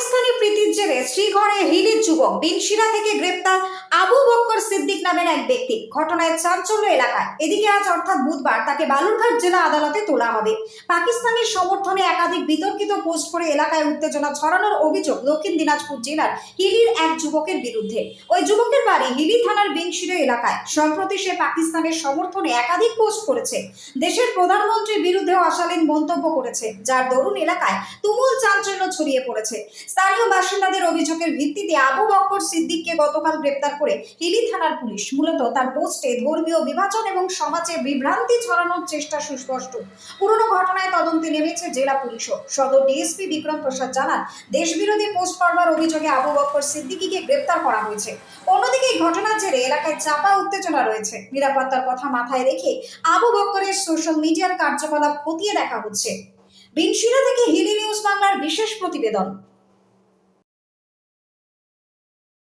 পাকিস্তানি প্রীতির জেরে শ্রীঘরে হিলির যুবক বিনশিরা থেকে গ্রেপ্তার আবু বক্কর সিদ্দিক নামের এক ব্যক্তি। ঘটনায় চাঞ্চল্য এলাকায়। এদিকে আজ অর্থাৎ বুধবার তাকে বালুরঘাট জেলা আদালতে তোলা হবে। পাকিস্তানের সমর্থনে একাধিক বিতর্কিত পোস্ট করে এলাকায় উত্তেজনা ছড়ানোর অভিযোগ দক্ষিণ দিনাজপুর জেলার হিলির এক যুবকের বিরুদ্ধে। ওই যুবকের বাড়ি হিলি থানার বিনশিরা এলাকায়। সম্প্রতি সে পাকিস্তানের সমর্থনে একাধিক পোস্ট করেছে। দেশের প্রধানমন্ত্রীর বিরুদ্ধেও অশালীন মন্তব্য করেছে, যার দরুন এলাকায় তুমুল চাঞ্চল্য ছড়িয়ে পড়েছে। স্থানীয় বাসিন্দাদের অভিযোগের ভিত্তিতে আবু বক্কর সিদ্দিককে গতকাল গ্রেপ্তার করে হিলি থানার পুলিশ। মূলত তার পোস্টে ধর্মীয় বিভাজন এবং সমাজে বিভ্রান্তি ছড়ানোর চেষ্টা সুস্পষ্ট। পুরনো ঘটনায় তদন্তে নেমেছে জেলা পুলিশও। সদর ডিএসপি বিক্রম প্রসাদ জানান, দেশবিরোধী পোস্ট করবার অভিযোগে আবু বক্কর সিদ্দিকীকে গ্রেপ্তার করা হয়েছে। অন্যদিকে এই ঘটনার জেরে এলাকায় চাপা উত্তেজনা রয়েছে। নিরাপত্তার কথা মাথায় রেখে আবু বক্করের সোশ্যাল মিডিয়ার কার্যকলাপ খতিয়ে দেখা হচ্ছে। বিনশিরা থেকে হিলি নিউজ বাংলার বিশেষ প্রতিবেদন।